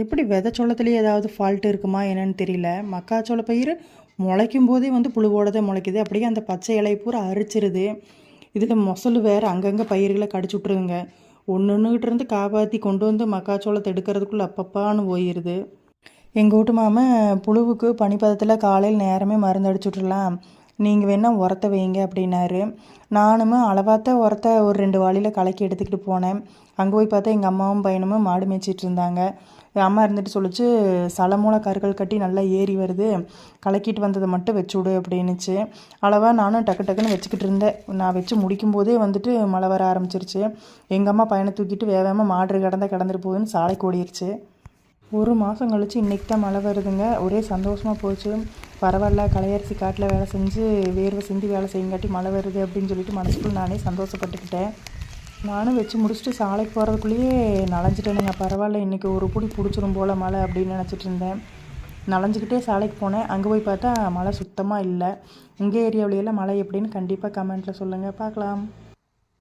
எப்படி விதைச்சோளத்துலேயே ஏதாவது ஃபால்ட் இருக்குமா என்னன்னு தெரியல. மக்காச்சோள பயிர் முளைக்கும் போதே வந்து புழுவோட தான் முளைக்குது. அப்படியே அந்த பச்சை இலை பூரா அரிச்சிருது. இதில் மொசல் வேறு அங்கங்கே பயிர்களை கடிச்சு விட்ருதுங்க ஒன்று ஒன்றுகிட்ட இருந்து காப்பாற்றி கொண்டு வந்து மக்காச்சோளத்தை எடுக்கிறதுக்குள்ளே அப்பப்பான்னு போயிடுது எங்கள் வீட்டு மாமன் புழுவுக்கு பனிப்பதத்தில் காலையில் நேரமே மருந்து அடிச்சு நீங்கள் வேணால் உரத்த வைங்க அப்படின்னாரு. நானும் அளவாத்த உரத்த ஒரு ரெண்டு வாளியில் கலக்கி எடுத்துக்கிட்டு போனேன். அங்கே போய் பார்த்தா எங்கள் அம்மாவும் பையனும் மாடு மேய்ச்சிட்டு இருந்தாங்க. அம்மா இருந்துட்டு சொல்லிச்சு சலமூல கருக்கள் கட்டி நல்லா ஏறி வருது. கலக்கிட்டு வந்ததை மட்டும் வச்சு விடு அப்படின்னுச்சு. அளவாக நானும் டக்கு டக்குன்னு வச்சுக்கிட்டு இருந்தேன். நான் வச்சு முடிக்கும் போதே வந்துட்டு மழை வர ஆரம்பிச்சிருச்சு. எங்கள் அம்மா பையனை தூக்கிட்டு வேகமாக மாடு கடந்த கடந்துட்டு போகுதுன்னு சாலைக்கு ஓடிருச்சு ஒரு மாதம் கழிச்சு இன்றைக்கி தான் மழை வருதுங்க. ஒரே சந்தோஷமாக போச்சு. பரவாயில்ல கலையரிசி காட்டில் வேலை செஞ்சு வேர்வை சிந்தி வேலை செய்யுங்காட்டி மழை வருது அப்படின்னு சொல்லிட்டு மனசுக்குள்ள நானே சந்தோஷப்பட்டுக்கிட்டேன். நானும் வச்சு முடிச்சுட்டு சாலைக்கு போகிறதுக்குள்ளேயே நனைஞ்சிட்டேனுங்க பரவாயில்ல இன்றைக்கி ஒரு பிடி பிடிச்சிரும் போல் மழை அப்படின்னு நினச்சிட்டு இருந்தேன். நனைஞ்சிக்கிட்டே சாலைக்கு போனேன். அங்கே போய் பார்த்தா மழை சுத்தமாக இல்லை. உங்கள் ஏரியாவிலையெல்லாம் மழை எப்படின்னு கண்டிப்பாக கமெண்ட்டில் சொல்லுங்கள் பார்க்கலாம்.